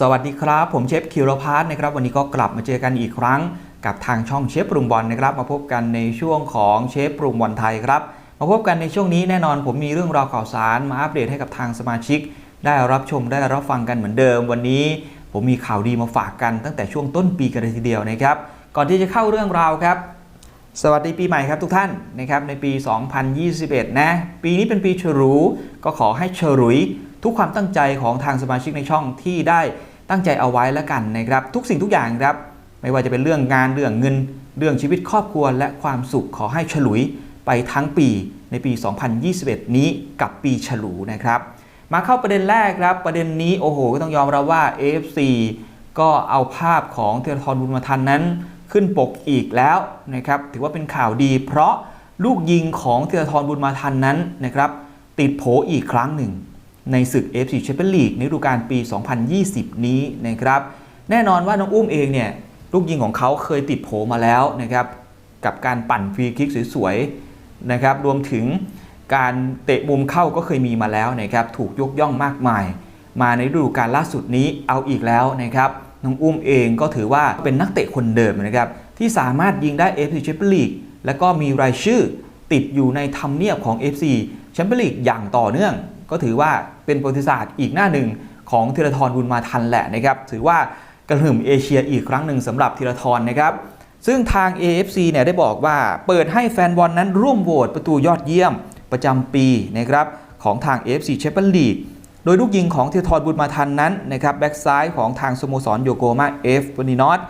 สวัสดีครับ ผมเชฟคิวรพาร์ทนะครับ วันนี้ก็กลับมาเจอกันอีกครั้ง กับทางช่องเชฟปรุงบอลนะครับ มาพบกันในช่วงของเชฟปรุงบอลไทยครับ มาพบกันในช่วงนี้แน่นอนผมมีเรื่องราวข่าวสารมาอัปเดตให้กับทางสมาชิก ได้รับชมได้รับฟังกันเหมือนเดิม วันนี้ผมมีข่าวดีมาฝากกันตั้งแต่ช่วงต้นปีกันเลยทีเดียวนะครับ ก่อนที่จะเข้าเรื่องราวครับ สวัสดีปีใหม่ครับทุกท่านนะครับในปี 2021 นะ ปีนี้เป็นปีฉลูก็ขอให้ฉลุย ทุกความตั้งใจของทางสมาชิกในช่องที่ได้ตั้งใจเอาไว้แล้วกันนะครับ ทุกสิ่งทุกอย่างครับ ไม่ว่าจะเป็นเรื่องงานเรื่องเงิน เรื่องชีวิตครอบครัว และความสุขขอให้ฉลุยไปทั้งปีในปี 2021 นี้กับปีฉลูนะครับ มาเข้าประเด็นแรกครับ ประเด็นนี้โอ้โหก็ต้องยอมรับว่า AFC ก็เอาภาพของเทเลทรบุญมาทันนั้น ขึ้นปกอีกแล้วนะครับถือว่าเป็นข่าวดี เพราะลูกยิงของเทเลทรบุญมาทันนั้นนะครับติดโผอีกครั้งหนึ่ง ในศึก FC Champions League ในฤดูกาลปี 2020 นี้นะครับ แน่นอนว่าน้องอุ้มเองเนี่ยลูกยิงของเขาเคยติดโผมาแล้วนะครับกับการปั่นฟรีคิกสวยๆนะครับรวมถึงการเตะมุมเข้าก็เคยมีมาแล้วนะครับถูกยกย่องมากมาย มาในฤดูกาลล่าสุดนี้เอาอีกแล้วนะครับน้องอุ้มเองก็ถือว่าเป็นนักเตะคนเดิมนะครับที่สามารถยิงได้ FC Champions League และก็มีรายชื่อติดอยู่ในทำเนียบของ FC Champions League อย่างต่อเนื่อง ก็ถือว่าเป็นประวัติศาสตร์อีกหน้าหนึ่งของธีรทรบุญมาทันแหละนะครับถือว่ากระหึ่มเอเชียอีกครั้งหนึ่งสำหรับธีรทรนะครับซึ่งทาง AFC เนี่ยได้บอกว่าเปิดให้แฟนบอลนั้นร่วมโหวตประตูยอดเยี่ยมประจำปีนะครับของทาง AFC Champions League โดยลูกยิงของธีรทรบุญมาทันนั้นนะครับแบ็กซ้ายของทางสโมสรโยโกมาเอฟบนินอต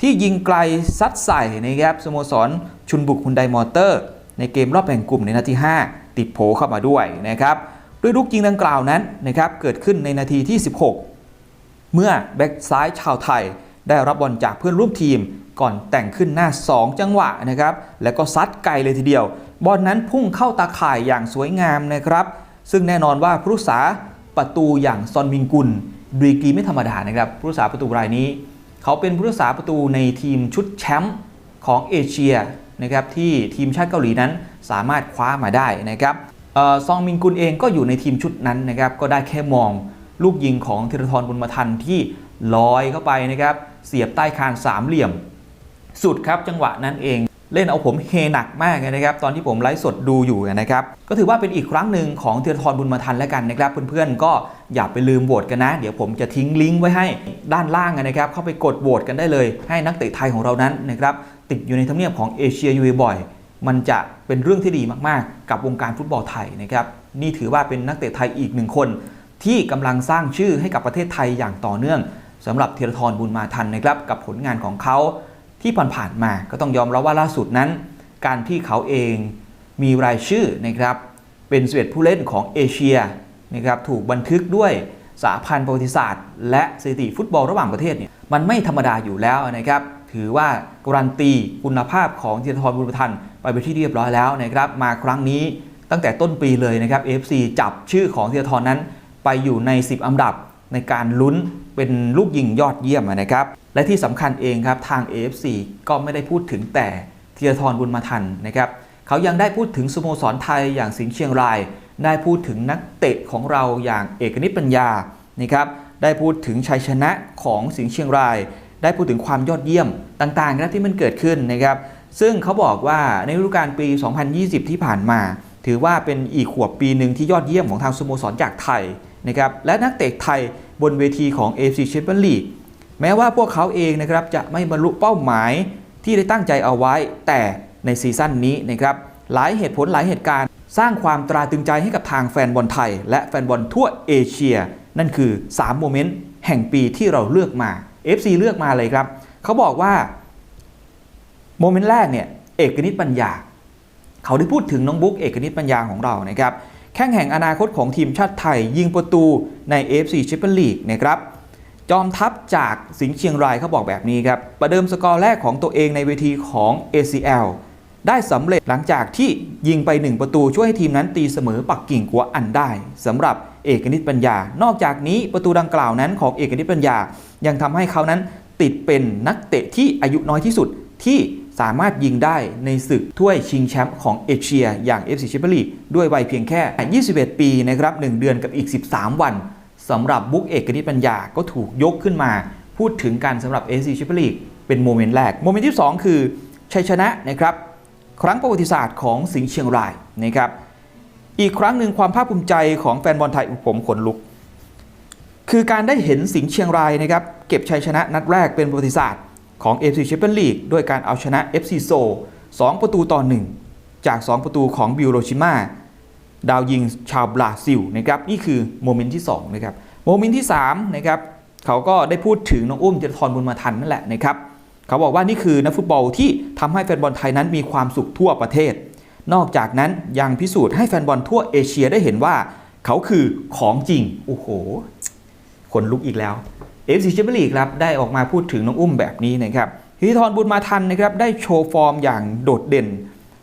ที่ยิงไกลซัดใส่นะครับสโมสรชุนบุกฮุนไดมอเตอร์ ในเกมรอบแบ่งกลุ่มในนาที5 ติดโผเข้ามาด้วยนะครับด้วยลูกยิงดังกล่าวนั้นนะครับเกิดขึ้นในนาทีที่ 16 เมื่อแบ็กซ้ายชาวไทย ได้รับบอลจากเพื่อนร่วมทีม ก่อนแต่งขึ้นหน้า 2 จังหวะนะครับแล้วก็ซัดไกลเลยทีเดียว บอลนั้นพุ่งเข้าตาข่ายอย่างสวยงามนะครับ ซึ่งแน่นอนว่าผู้รักษาประตูอย่างซอนมิงกุลดีกรีไม่ธรรมดานะครับผู้รักษาประตูรายนี้ เขาเป็นผู้รักษาประตูในทีมชุดแชมป์ของเอเชียนะครับที่ทีมชาติเกาหลีนั้น สามารถคว้ามาได้นะครับออซองมินกุลเองก็อยู่ในทีมชุดนั้นนะครับก็ได้แค่มองลูกยิงของธีรทรบุญมาทันที่ลอยเข้าไปนะครับเสียบใต้คานสามเหลี่ยม สุดครับจังหวะนั้นเองเล่นเอาผมเฮหนักมากเลยนะครับ ตอนที่ผมไลฟ์สดดูอยู่นะครับ ก็ถือว่าเป็นอีกครั้งหนึ่งของเทียทรบุญมาทันแล้วกันนะครับ เพื่อนๆก็อย่าไปลืมโหวตกันนะ เดี๋ยวผมจะทิ้งลิงก์ไว้ให้ด้านล่างนะครับ เข้าไปกดโหวตกันได้เลย ให้นักเตะไทยของเรานั้นนะครับติดอยู่ในทำเนียบของเอเชียยูบ่อย มันจะเป็นเรื่องที่ดีมากๆ กับวงการฟุตบอลไทยนะครับนี่ถือว่าเป็นนักเตะไทยอีกหนึ่งคน ที่กำลังสร้างชื่อให้กับประเทศไทยอย่างต่อเนื่องสำหรับเทียทรบุญมาทันนะครับกับผลงานของเขาที่ผ่านๆมาก็ต้องยอมรับว่าล่าสุดนั้น การที่เขาเองมีรายชื่อนะครับเป็นสเวตผู้เล่นของเอเชียนะครับถูกบันทึกด้วยสาพันธ์ประวัติศาสตร์ และสถิติฟุตบอลระหว่างประเทศเนี่ยมันไม่ธรรมดาอยู่แล้วนะครับ ถือว่าการันตีคุณภาพของธีรทรบุญประทันไปเป็นที่เรียบร้อยแล้วนะครับมาครั้งนี้ตั้งแต่ต้นปีเลยนะครับ AFC จับชื่อของธีรทรนั้น ไปอยู่ใน 10 อันดับในการลุ้นเป็นลูกยิงยอดเยี่ยมนะครับ และที่สำคัญเองครับทาง AFC ก็ไม่ได้พูดถึงแต่ธีรทรบุญมาทันนะครับเขายังได้พูดถึงสโมสรไทยอย่างสิงห์เชียงราย ได้พูดถึงนักเตะของเราอย่างเอกนิตปัญญานะครับได้พูดถึงชัยชนะของสิงห์เชียงราย ได้พูดถึงความยอดเยี่ยมต่างๆนะที่มันเกิดขึ้นนะครับ ซึ่งเขาบอกว่าในฤดูกาลปี 2020 ที่ผ่านมา ถือว่าเป็นอีกขวบปีหนึ่งที่ยอดเยี่ยมของทางสโมสรจากไทยนะครับและนักเตะไทยบนเวทีของ AFC Champions League แม้ว่าพวกเขาเองนะครับจะไม่บรรลุเป้าหมายที่ได้ตั้งใจเอาไว้ แต่ในซีซั่นนี้นะครับหลายเหตุผลหลายเหตุการณ์ สร้างความตราตรึงใจให้กับทางแฟนบอลไทย และแฟนบอลทั่วเอเชีย นั่นคือ 3 โมเมนต์แห่งปีที่เราเลือกมา FC เลือกมาเลยครับ เขาบอกว่าโมเมนต์แรกเนี่ยเอกนิตปัญญา เขาได้พูดถึงน้องบุ๊กเอกนิตปัญญาของเรานะครับแข่งแห่งอนาคตของทีมชาติไทย ยิงประตูใน FC Champions League นะครับจอมทัพจากสิงห์เชียงรายเขาบอกแบบนี้ครับ ประเดิมสกอร์แรกของตัวเองในเวทีของ ACL ได้สำเร็จหลังจากที่ยิงไป 1 ประตูช่วยให้ทีมนั้นตีเสมอปักกิ่งกัวอันได้สำหรับ เอกนิตปัญญา นอกจากนี้ประตูดังกล่าวนั้นของเอกนิตปัญญา ยังทำให้เขานั้นติดเป็นนักเตะที่อายุน้อยที่สุดที่สามารถยิงได้ในศึกถ้วยชิงแชมป์ของเอเชียอย่าง FC Champions l e a g ด้วยวัยเพียงแค่ 21 ปีนะครับ1เดือนกับอีก 13 วันสำหรับบุ๊กเอกนิตปัญญาก็ถูกยกขึ้นมา พูดถึงกันสำหรับ AC แชมเปี้ยนลีเป็นโมเมนต์แรก โมเมนต์ที่ 2 คือชัยชนะนะครับ ครั้งประวัติศาสตร์ของสิงห์เชียงรายนะครับ อีกครั้งหนึ่งความภาคภูมิใจของแฟนบอลไทยผมขนลุก คือการได้เห็นสิงห์เชียงรายนะครับ เก็บชัยชนะนัดแรกเป็นประวัติศาสตร์ของ FC Champions League ด้วยการเอาชนะ FC โซ2ประตูต่อ 1 จาก 2 ประตูของบิโรชิมาดาวยิงชาวบราซิลนะครับนี่คือโมเมนต์ที่2นะครับโมเมนต์ที่3นะครับเขาก็ได้พูดถึงน้องอุ้มเจรทรบุญมาทันนั่นแหละนะครับเขาบอกว่านี่คือนักฟุตบอลที่ทำให้แฟนบอลไทยนั้นมีความสุขทั่วประเทศ นอกจากนั้นยังพิสูจน์ให้แฟนบอลทั่วเอเชียได้เห็นว่า เขาคือของจริง โอ้โหขนลุกอีกแล้ว FC แชมเปี้ยนลีกครับได้ออกมาพูดถึงน้องอุ้มแบบนี้นะครับฮิทรบุญมาทันนะครับได้โชว์ฟอร์มอย่างโดดเด่น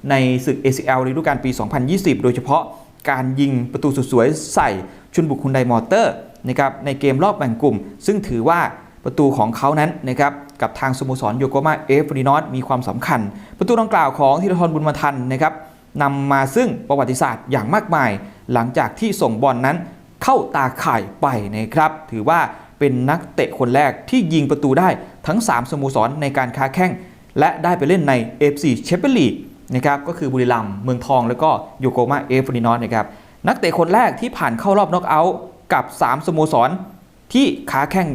ในศึก ACL ฤดูกาลปี 2020 โดยเฉพาะการยิงประตูสุดสวยใส่ชุนบุกคุนไดมอเตอร์นะครับในเกมรอบแบ่งกลุ่ม ซึ่งถือว่าประตูของเขานั้นนะครับกับทางสโมสรโยโกมาเอฟรีนอตมีความสำคัญ ประตูดังกล่าวของธีรทรบุญมาทันนะครับ นำมาซึ่งประวัติศาสตร์อย่างมากมาย หลังจากที่ส่งบอลนนั้นเข้าตาข่ายไปนะครับ ถือว่าเป็นนักเตะคนแรกที่ยิงประตูได้ทั้ง 3 สโมสรในการค้าแข่งและได้ไปเล่นใน FC แชมเปี้ยนลีกนะครับก็คือบุรีรัมย์เมืองทองแล้วก็โยโกมาเอฟรีนอตนะครับนักเตะคนแรกที่ผ่านเข้ารอบน็อกเอาท์กับ 3 สโมสร ที่ค้าแข่ง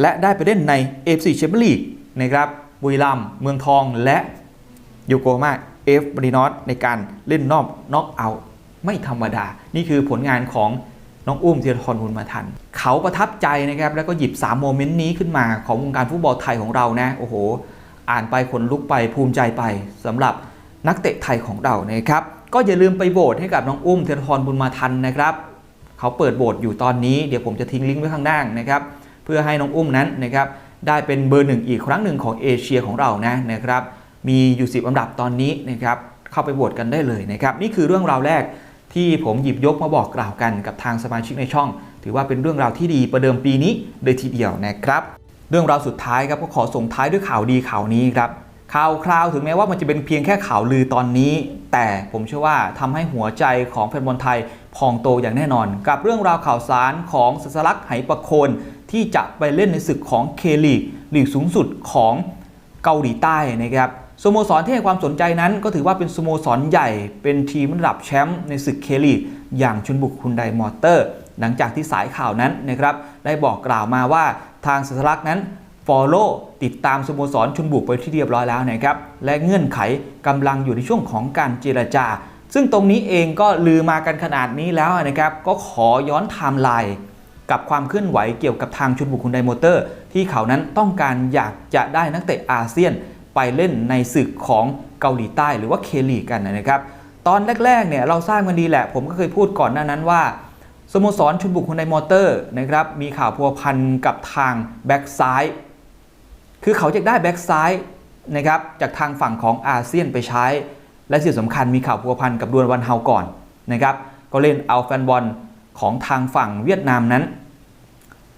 และได้ไปเล่นใน FC แชมเปี้ยนลีกนะครับบุรีรัมย์เมืองทองและโยโกมา เอฟบรีนอตในการเล่นนอกน็อกเอาท์ไม่ธรรมดา นี่คือผลงานของน้องอุ้มธีรทรบุญมาทัน เขาประทับใจนะครับ แล้วก็หยิบ 3 โมเมนต์นี้ขึ้นมาของวงการฟุตบอลไทยของเรานะ โอ้โห อ่านไปขนลุกไปภูมิใจไปสำหรับนักเตะไทยของเรานะครับ ก็อย่าลืมไปโหวตให้กับน้องอุ้มเทยรทรบุญมาทันนะครับ เขาเปิดโหวตอยู่ตอนนี้เดี๋ยวผมจะทิ้งลิงก์ไว้ข้างล่างนะครับ เพื่อให้น้องอุ้มนั้นนะครับได้เป็นเบอร์หนึ่งอีกครั้งหนึ่งของเอเชียของเรานะนะครับ มีอยู่สิบอันดับตอนนี้นะครับเข้าไปโหวตกันได้เลยนะครับนี่คือเรื่องราวแรกที่ผมหยิบยกมาบอกกล่าวกันกับทางสมาชิกในช่อง ถือว่าเป็นเรื่องราวที่ดีประเดิมปีนี้เลยทีเดียวนะครับ เรื่องราวสุดท้ายครับก็ขอส่งท้ายด้วยข่าวดีข่าวนี้ครับข่าวคราวถึงแม้ว่ามันจะเป็นเพียงแค่ข่าวลือตอนนี้ แต่ผมเชื่อว่าทำให้หัวใจของแฟนบอลไทยพองโตอย่างแน่นอน กับเรื่องราวข่าวสารของสัสลักไหประโคน ที่จะไปเล่นในศึกของเคลีกลีกสูงสุดของเกาหลีใต้นะครับ สโมสรที่ให้ความสนใจนั้นก็ถือว่าเป็นสโมสรใหญ่ เป็นทีมระดับแชมป์ในศึกเคลีอย่างชุนบุกคุนไดมอเตอร์ หลังจากที่สายข่าวนั้นนะครับได้บอกกล่าวมาว่าทางสัสลักนั้น Follow ติดตามสโมสรชุนบุกไปที่เรียบร้อยแล้วนะครับและเงื่อนไขกำลังอยู่ในช่วงของการเจรจา ซึ่งตรงนี้เองก็ลือมากันขนาดนี้แล้วนะครับก็ขอย้อนไทม์ไลน์กับความเคลื่อนไหวเกี่ยวกับทางชุนบุกคุณไดมอเตอร์ ที่เขานั้นต้องการอยากจะได้นักเตะอาเซียน ไปเล่นในศึกของเกาหลีใต้หรือว่าเคลีกันนะครับ ตอนแรกๆเนี่ยเราทราบกันดีแหละ ผมก็เคยพูดก่อนหน้านั้นว่าสโมสรชุนบุกคุณไดมอเตอร์นะครับมีข่าวพัวพันกับทางแบ็กซ้ายคือเขาจะได้แบ็กซ้ายนะครับจากทางฝั่งของอาเซียนไปใช้ และสิ่งสำคัญมีข่าวพัวพันกับดวนวันเฮาก่อนนะครับก็เล่นเอาแฟนบอลของทางฝั่งเวียดนามนั้น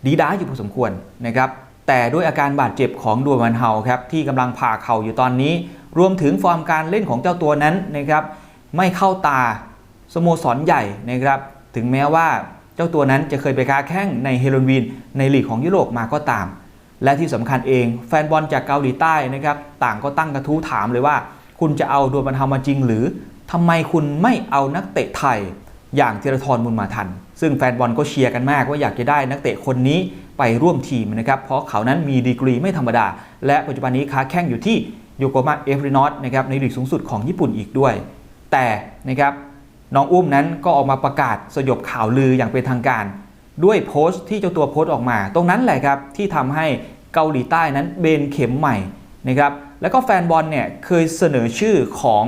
ดีด้าอยู่พอสมควรนะครับ แต่ด้วยอาการบาดเจ็บของดวนวันเฮาครับที่กำลังผ่าเข่าอยู่ตอนนี้ รวมถึงฟอร์มการเล่นของเจ้าตัวนั้นนะครับไม่เข้าตาสโมสรใหญ่นะครับถึงแม้ว่าเจ้าตัวนั้นจะเคยไปค้าแข้งในเฮโรวีนในลีกของยุโรปมาก็ตาม และที่สำคัญเองแฟนบอลจากเกาหลีใต้นะครับต่างก็ตั้งกระทู้ถามเลยว่า คุณจะเอาดวลบรรเทามาจริง หรือทำไมคุณไม่เอานักเตะไทยอย่างธีรทรบุญมาทัน ซึ่งแฟนบอลก็เชียร์กันมากว่าอยากจะได้นักเตะคนนี้ ไปร่วมทีมนะครับเพราะเขานั้นมีดีกรีไม่ธรรมดา และปัจจุบันนี้ค้าแข่งอยู่ที่โยโกมาเอฟรินอตนะครับในลีกสูงสุดของญี่ปุ่นอีกด้วย แต่นะครับน้องอุ้มนั้นก็ออกมาประกาศสยบข่าวลืออย่างเป็นทางการ ด้วยโพสต์ที่เจ้าตัวโพสต์ออกมา ตรงนั้นแหละครับที่ทำให้เกาหลีใต้นั้นเบนเข็มใหม่นะครับแล้วก็แฟนบอลเนี่ยเคยเสนอชื่อของ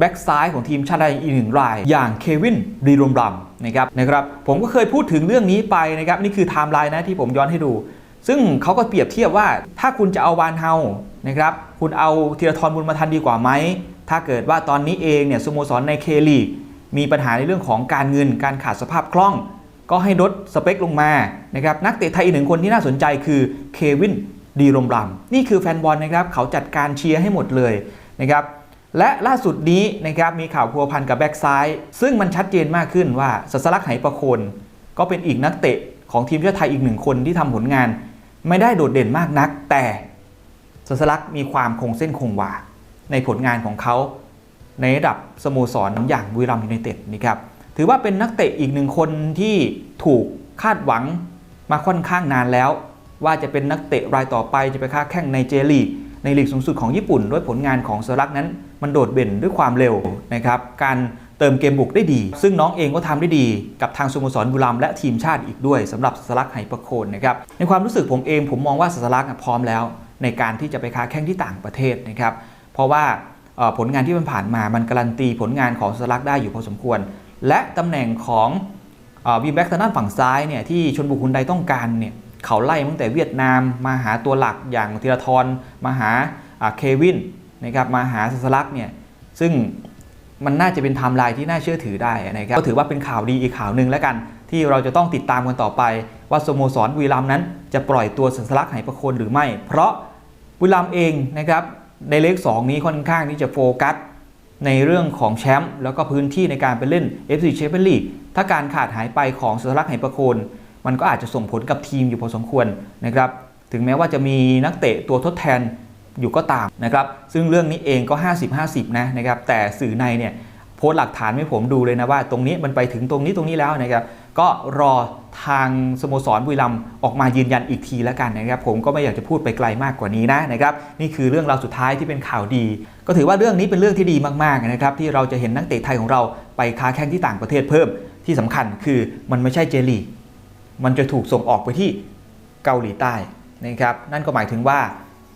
แบ็กซ้ายของทีมชาติไทยอีกหนึ่งราย อย่างเควินรีรมรัมนะครับนะครับผมก็เคยพูดถึงเรื่องนี้ไปนะครับนี่คือไทม์ไลน์นะที่ผมย้อนให้ดู ซึ่งเขาก็เปรียบเทียบว่าถ้าคุณจะเอาวานเฮานะครับคุณเอาธีรทรบุญมาทันดีกว่าไหมถ้าเกิดว่าตอนนี้เองเนี่ยสโมสรในเคลีกมีปัญหาในเรื่องของการเงินการขาดสภาพคล่อง ก็ให้ลดสเปคลงมานะครับนักเตะไทยอีกหนึ่งคนที่น่าสนใจคือเควินดีรมรัมนี่คือแฟนบอลนะครับเขาจัดการเชียร์ให้หมดเลยนะครับ และล่าสุดนี้นะครับมีข่าวพัวพันกับแบ็กซ้าย ซึ่งมันชัดเจนมากขึ้นว่าสัสลักไหประโคน ก็เป็นอีกนักเตะของทีมชาติไทยอีกหนึ่งคนที่ทำผลงาน ไม่ได้โดดเด่นมากนัก แต่สัสลักมีความคงเส้นคงวาในผลงานของเขาในระดับสโมสรอย่างบุรีรัมย์ยูไนเต็ดนะครับถือว่าเป็นนักเตะอีกหนึ่งคนที่ถูกคาดหวังมาค่อนข้างนานแล้ว ว่าจะเป็นนักเตะรายต่อไปจะไปค้าแข่งในเจลีกในลีกสูงสุดของญี่ปุ่น ด้วยผลงานของสลักนั้น มันโดดเด่นด้วยความเร็วนะครับการเติมเกมบุกได้ดี ซึ่งน้องเองก็ทำได้ดีกับทางสโมสรบุรีรัมและทีมชาติอีกด้วยสำหรับสัลักไหประโคนนะครับในความรู้สึกผมเองผมมองว่าสัลักพร้อมแล้ว ในการที่จะไปค้าแข่งที่ต่างประเทศนะครับเพราะว่าผลงานที่มันผ่านมามันการันตีผลงานของสัลักได้อยู่พอสมควร และตำแหน่งของวีแบ็กทางด้านฝั่งซ้ายเนี่ยที่ชนบุคคลใดต้องการเนี่ยเขาไล่ตั้งแต่เวียดนามมาหาตัวหลักอย่างธีรทรมาหาเควิน นะครับมาหาสลักเนี่ยซึ่งมันน่าจะเป็นไทม์ไลน์ที่น่าเชื่อถือได้นะครับก็ถือว่าเป็นข่าวดีอีกข่าวหนึ่งแล้วกัน ที่เราจะต้องติดตามกันต่อไป ว่าสโมสรบุรีรัมนั้นจะปล่อยตัวสัสลักไหประโคนหรือไม่ เพราะบุรีรัมเองนะครับในเลข2นี้ค่อนข้างที่จะโฟกัสในเรื่องของแชมป์แล้วก็พื้นที่ในการไปเล่น FC Champions League ถ้าการขาดหายไปของสัสลักไหประโคนมันก็อาจจะส่งผลกับทีมอยู่พอสมควรนะครับถึงแม้ว่าจะมีนักเตะตัวทดแทน อยู่ก็ตามนะครับ ซึ่งเรื่องนี้เองก็ 50-50 นะนะครับ แต่สื่อในเนี่ยโพสต์หลักฐานให้ผมดูเลยนะว่า ตรงนี้มันไปถึงตรงนี้ตรงนี้แล้วนะครับ ก็รอทางสโมสรบุรีรัมย์ออกมายืนยันอีกทีแล้วกันนะครับ ผมก็ไม่อยากจะพูดไปไกลมากกว่านี้นะนะครับ นี่คือเรื่องราวสุดท้ายที่เป็นข่าวดี ก็ถือว่าเรื่องนี้เป็นเรื่องที่ดีมากๆนะครับ ที่เราจะเห็นนักเตะไทยของเราไปค้าแข่งที่ต่างประเทศเพิ่ม ที่สำคัญคือมันไม่ใช่เจลีมันจะถูกส่งออกไปที่เกาหลีใต้นะครับ นั่นก็หมายถึงว่า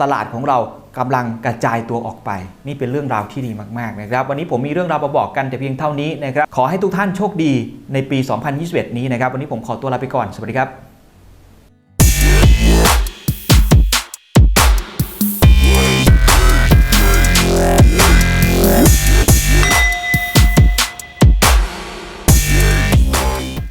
ตลาดของเรากำลังกระจายตัวออกไป นี่เป็นเรื่องราวที่ดีมากๆนะครับวันนี้ผมมีเรื่องราวมาบอกกันแต่เพียงเท่านี้นะครับขอให้ทุกท่านโชคดีในปี 2021 นี้นะครับวันนี้ผมขอตัวลาไปก่อนสวัสดีครับ